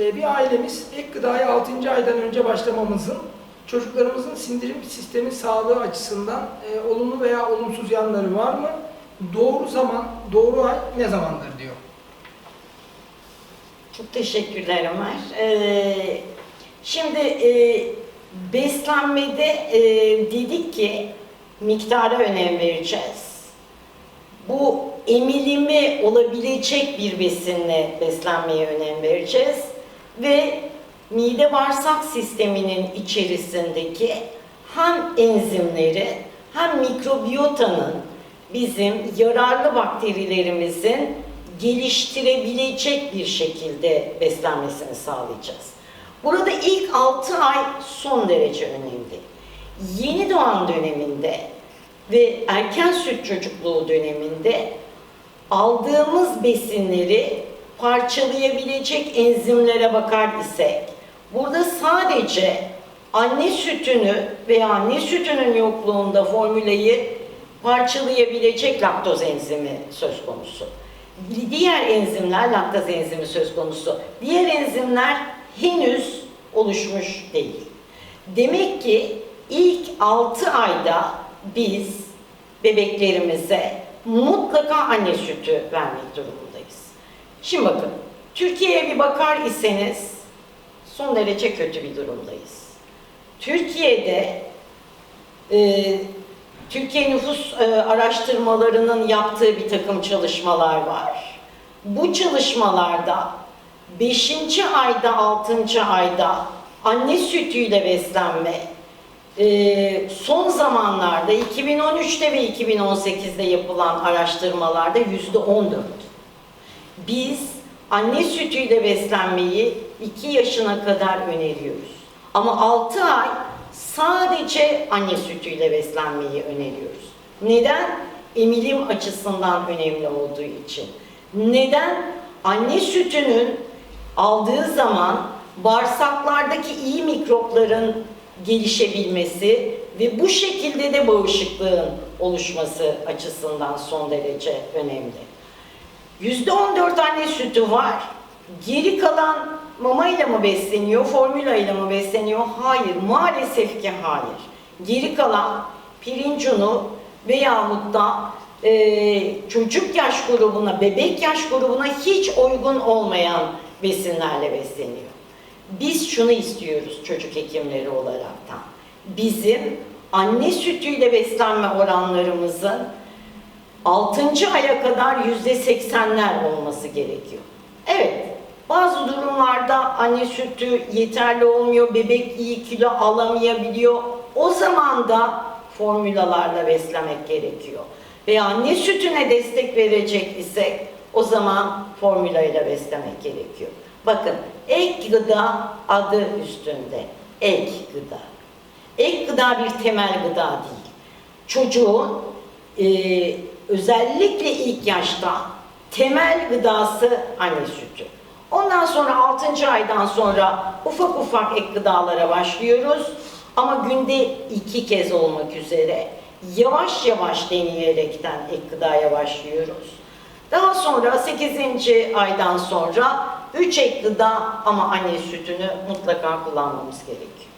e, bir ailemiz ek gıdaya 6. aydan önce başlamamızın çocuklarımızın sindirim sistemi sağlığı açısından e, olumlu veya olumsuz yanları var mı? Doğru zaman, doğru ay ne zamandır diyor. Çok teşekkürler Ömer. Ee, şimdi e, beslenmede e, dedik ki miktara önem vereceğiz. Bu emilimi olabilecek bir besinle beslenmeye önem vereceğiz ve mide bağırsak sisteminin içerisindeki hem enzimleri hem mikrobiyotanın bizim yararlı bakterilerimizin geliştirebilecek bir şekilde beslenmesini sağlayacağız. Burada ilk 6 ay son derece önemli. Yeni doğan döneminde ve erken süt çocukluğu döneminde aldığımız besinleri parçalayabilecek enzimlere bakar isek, burada sadece anne sütünü veya anne sütünün yokluğunda formülayı parçalayabilecek laktoz enzimi söz konusu. Diğer enzimler laktaz enzimi söz konusu. Diğer enzimler henüz oluşmuş değil. Demek ki ilk 6 ayda biz bebeklerimize mutlaka anne sütü vermek durumundayız. Şimdi bakın, Türkiye'ye bir bakar iseniz son derece kötü bir durumdayız. Türkiye'de e, Türkiye nüfus e, araştırmalarının yaptığı bir takım çalışmalar var. Bu çalışmalarda 5. ayda 6. ayda anne sütüyle beslenme e, son zamanlarda 2013'te ve 2018'de yapılan araştırmalarda yüzde 14. Biz anne sütüyle beslenmeyi 2 yaşına kadar öneriyoruz. Ama 6 ay sadece anne sütüyle beslenmeyi öneriyoruz. Neden? Emilim açısından önemli olduğu için. Neden? Anne sütünün aldığı zaman bağırsaklardaki iyi mikropların gelişebilmesi ve bu şekilde de bağışıklığın oluşması açısından son derece önemli. %14 anne sütü var. Geri kalan mamayla mı besleniyor, formülayla mı besleniyor? Hayır, maalesef ki hayır. Geri kalan pirinç unu veyahut da e, çocuk yaş grubuna, bebek yaş grubuna hiç uygun olmayan besinlerle besleniyor. Biz şunu istiyoruz çocuk hekimleri olaraktan. Bizim anne sütüyle beslenme oranlarımızın 6. aya kadar yüzde seksenler olması gerekiyor. Evet, bazı durumlarda anne sütü yeterli olmuyor, bebek iyi kilo alamayabiliyor. O zaman da formülalarla beslemek gerekiyor. Veya anne sütüne destek verecek isek o zaman formülayla beslemek gerekiyor. Bakın ek gıda adı üstünde. Ek gıda. Ek gıda bir temel gıda değil. Çocuğun e, özellikle ilk yaşta temel gıdası anne sütü. Ondan sonra 6. aydan sonra ufak ufak ek gıdalara başlıyoruz. Ama günde iki kez olmak üzere yavaş yavaş deneyerekten ek gıdaya başlıyoruz. Daha sonra 8. aydan sonra 3 ek gıda ama anne sütünü mutlaka kullanmamız gerekiyor.